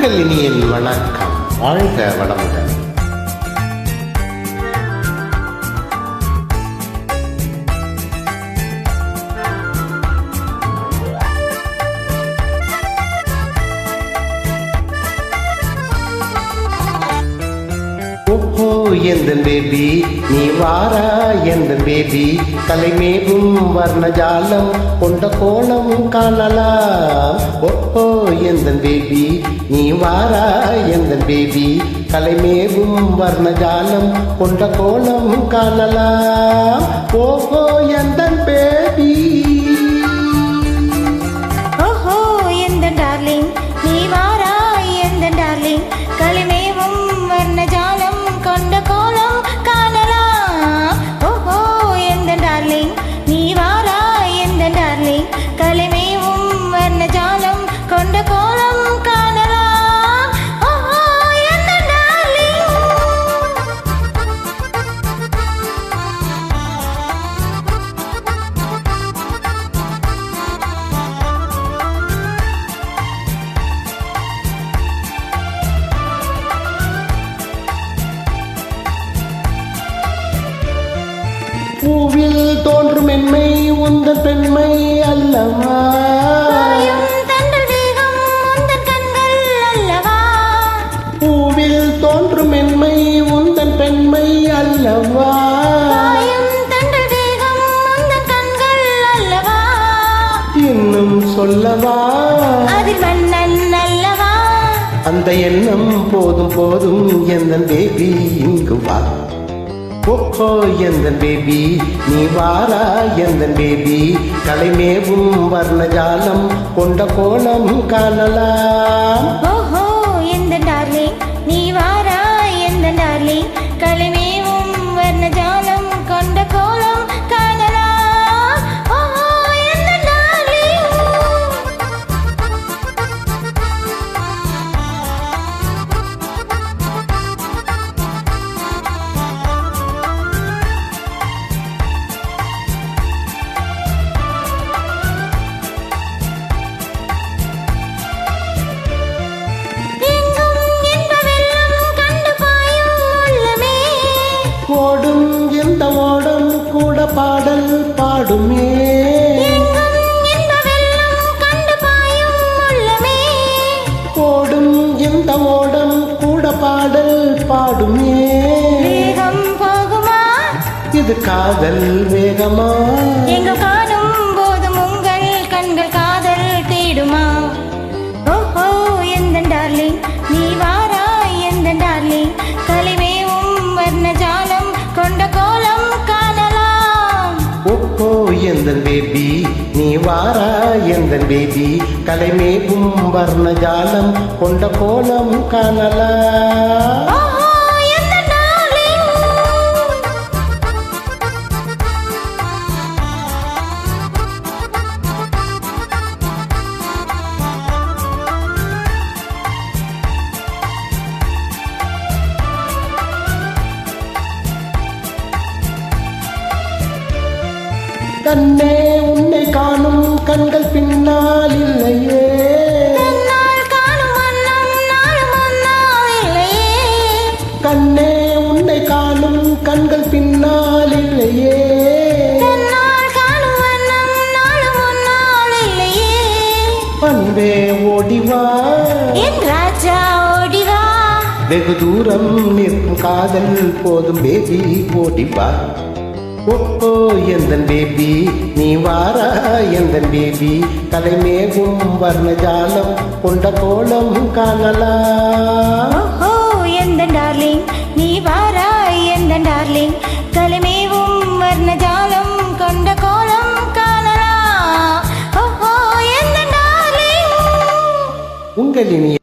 உங்கள் இனியின் வணக்கம். வாழ்க வளமுடன். ஓஹோ எந்த பேபி? நீ வாரா எந்த பேபி? தலைமேகும் வர்ணஜாலம் கொண்ட கோலம் காணலாம். ஓஹோ எந்த பேபி? நீ வாரா எந்த பேபி? தலைமேவும் வர்ணஜாலம் கொண்ட கோலம் காணலாம். ஓஹோ எந்த பேபி பூவில் தோன்றும் மென்மை உந்தன் பெண்மை அல்லவா? பூவில் தோன்றும் மென்மை உந்தன் பெண்மை அல்லவா? இன்னும் சொல்லவா? அந்த எண்ணம் போதும் போதும் எந்த பேபி இங்கு வா. ஓஹோ எந்தன் பேபி? நீ வாரா எந்தன் பேபி? கலைமேவும் வர்ணஜாலம் கொண்ட கோலம் காணலாம். பாடல் பாடுமே. ஓடும் எந்த ஓடம் கூட பாடல் பாடுமே. வேகம் போகுமா? இது காதல் வேகமா? எங்கு எந்தன் பேபி? நீ வாரா எந்தன் பேபி? கலைமேவும் வர்ணஜாலம் கொண்ட கோலம் காணலாம். கண்ணே உன்னை காணும் கண்கள் பின்னால் இல்லையே. கண்ணே உன்னை காணும் கண்கள் பின்னால் இல்லையே. அன்பே ஓடிவா என் ராஜா ஓடிவா வெகு தூரம் நிற்கும் காதல் போதும் பேபி ஓடிவா ஓஹோ எந்த பேபி? நீ வாரா எந்த பேபி? தலைமேகும் வர்ணஜாலம் கொண்ட கோலம் காணலாம். ஓஹோ எந்த டார்லிங்? நீ வாராய் எந்த டார்லிங்? கலிமேவும் வர்ணஜாலம் கொண்ட கோலம் காணலாம். ஓஹோ எந்த டார்லிங்? உங்கள் இனிய